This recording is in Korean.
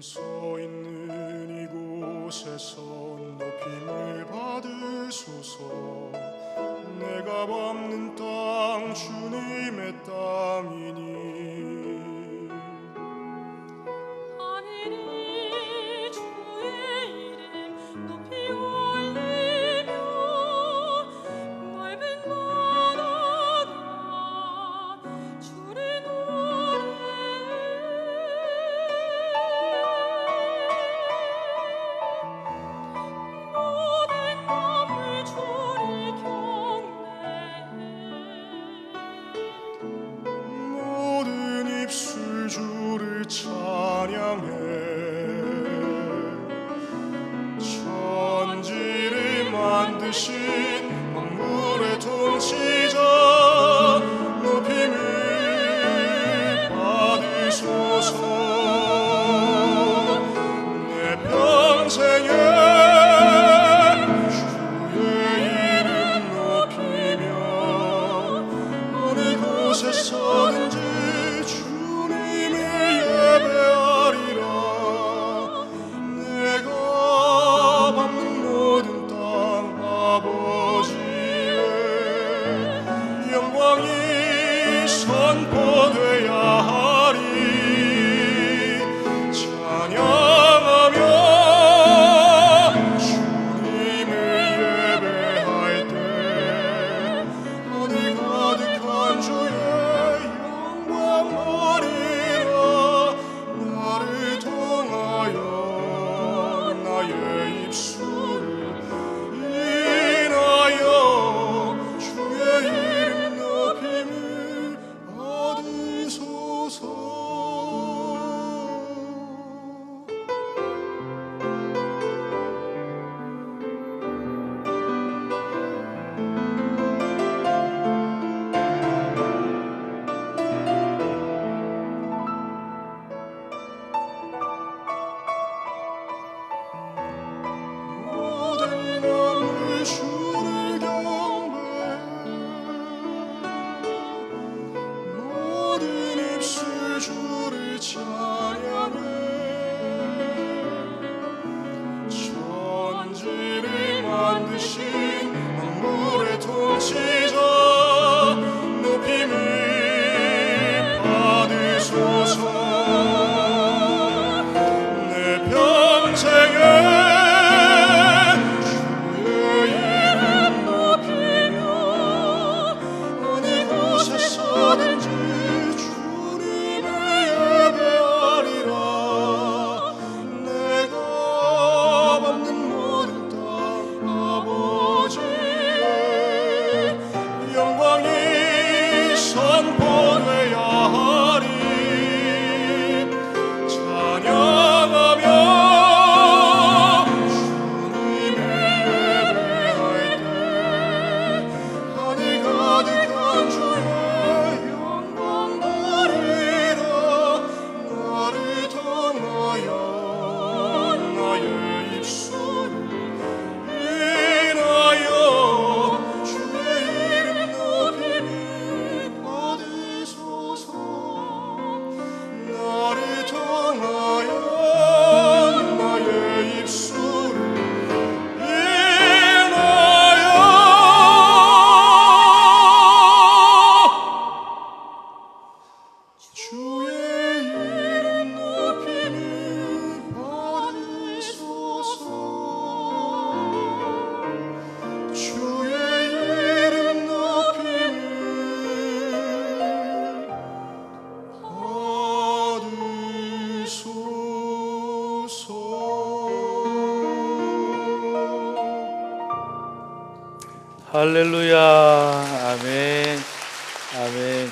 서 있는 이곳에서 높임을 받으소서. 내가 밟는 땅 주님의 땅이니 전보되 Christmas. 할렐루야. 아멘. 아멘.